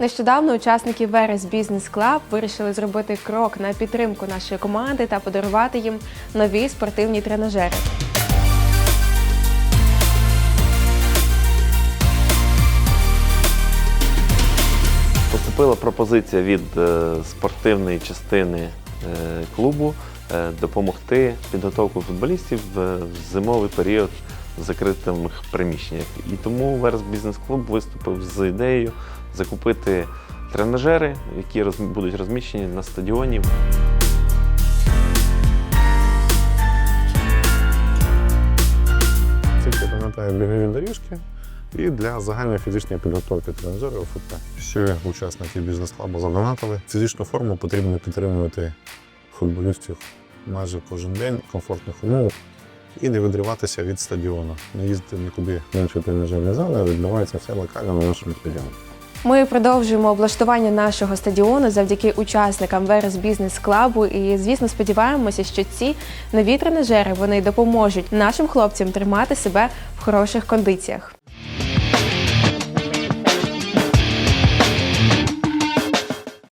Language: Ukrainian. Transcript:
Нещодавно учасники Верес Бізнес Клаб вирішили зробити крок на підтримку нашої команди та подарувати їм нові спортивні тренажери. Поступила пропозиція від е, спортивної частини е, клубу е, допомогти підготовку футболістів в в зимовий період в закритих приміщеннях. І тому Верс Бізнес Клуб виступив з ідеєю закупити тренажери, які роз- будуть розміщені на стадіоні. Тільки пам'ятаю бігові доріжки і для загальної фізичної підготовки тренажерів ФП. Всі учасники бізнес-клабу задонатили. Фізичну форму потрібно підтримувати футболістів майже кожен день комфортних умовах і не відриватися від стадіону. Не їздити нікуди в інші тренажерні зали, а відбувається все локально на нашому стадіоні. Ми продовжуємо облаштування нашого стадіону завдяки учасникам Верес Бізнес Клабу. І звісно, сподіваємося, що ці нові тренажери вони допоможуть нашим хлопцям тримати себе в хороших кондиціях.